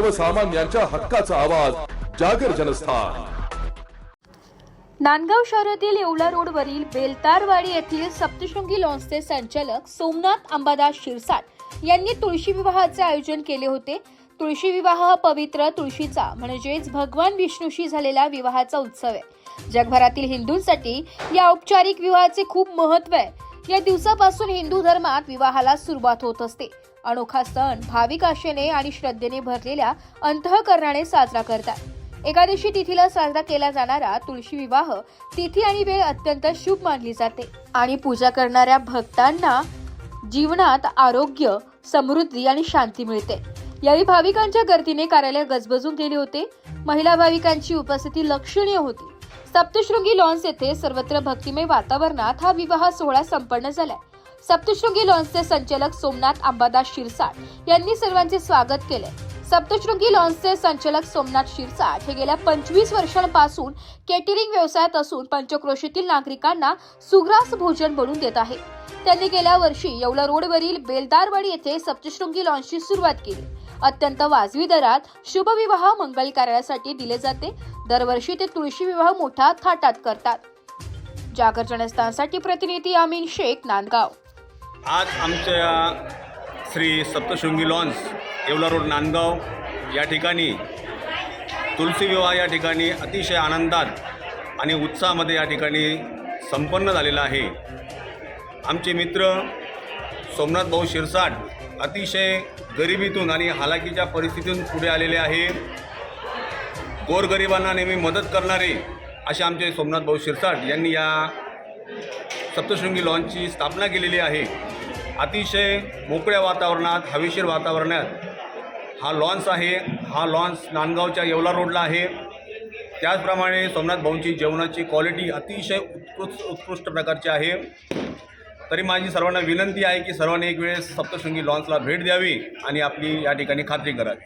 सर्वसामान्यांच्या हक्काचा आवाज जागर जनस्थान. नांदगाव शहरातील येवला रोडवरील बेलतारवाडी येथील सप्तशृंगी लॉन्सचे संचालक सोमनाथ अंबादास शिरसाट यांनी तुळशी विवाहाचे आयोजन केले होते. तुळशी विवाह हा पवित्र तुळशीचा म्हणजेच भगवान विष्णूशी झालेला विवाहाचा उत्सव आहे. जगभरातील हिंदूंसाठी या औपचारिक विवाहाचे खूप महत्त्व आहे. या दिवसापासून हिंदू धर्मात विवाहाला सुरुवात होत असते. अनोखा सण भाविक आशेने आणि श्रद्धेने भरलेल्या अंतःकरणाने साजरा करतात. एकादशी तिथीला साजरा केला जाणारा तुळशी विवाह तिथी आणि वेळ अत्यंत शुभ मानली जाते. आणि पूजा करणाऱ्या भक्तांना जीवनात आरोग्य समृद्धी आणि शांती मिळते. यावेळी भाविकांच्या गर्दीने कार्यालय गजबजून गेले होते. महिला भाविकांची उपस्थिती लक्षणीय होती. सप्तशृंगी लॉन्स येथे सर्वत्र भक्तिमय वातावरणात हा विवाह सोहळा संपन्न झालाय. सप्तशृंगी लॉन्सचे संचालक सोमनाथ अंबादास शिरसाट यांनी सर्वांचे स्वागत केले सप्तशृंगी लॉन्सचे संचालक सोमनाथ शिरसाट हे गेल्या पंचवीस वर्षांपासून केटरिंग व्यवसायात असून पंचक्रोशीतील नागरिकांना सुग्रास भोजन बनवून देत आहे. त्यांनी गेल्या वर्षी येवला रोडवरील बेलदारवाडी येथे सप्तशृंगी लॉन्सची सुरुवात केली. अत्यंत वाजवी दरात शुभविवाह मंगल कार्यासाठी दिले जाते. दरवर्षी ते तुळशी विवाह मोठ्या थाटात करतात. जागर जनस्थानसाठी प्रतिनिधी अमीन शेख नांदगाव. आज आमच्या श्री सप्तशृंगी लॉन्स येवला रोड नांदगाव या ठिकाणी तुलसी विवाह या ठिकाणी अतिशय आनंदात आणि उत्साहामध्ये या ठिकाणी संपन्न झालेला आहे. आमचे मित्र सोमनाथ भाऊ शिरसाट अतिशय गरिबीतून आणि हालाकीच्या परिस्थितीतून पुढे आलेले आहे. गोरगरिबांना नेहमी मदत करणारे असे आमचे सोमनाथ भाऊ शिरसाट यांनी या सप्तशृंगी लॉन्चची स्थापना केलेली आहे. अतिशय मोकळ्या वातावरणात हवेशीर वातावरणात हा लॉन्स आहे. हा लॉन्स नांदगावच्या येवला रोडला आहे. त्याचप्रमाणे सोमनाथ भाऊंची जेवणाची क्वालिटी अतिशय उत्कृष्ट उत्कृष्ट प्रकारची आहे. तरी माझी सर्वांना विनंती आहे की सर्वांनी एक वेळेस सप्तशृंगी लॉन्सला भेट द्यावी आणि आपली या ठिकाणी खात्री करावी.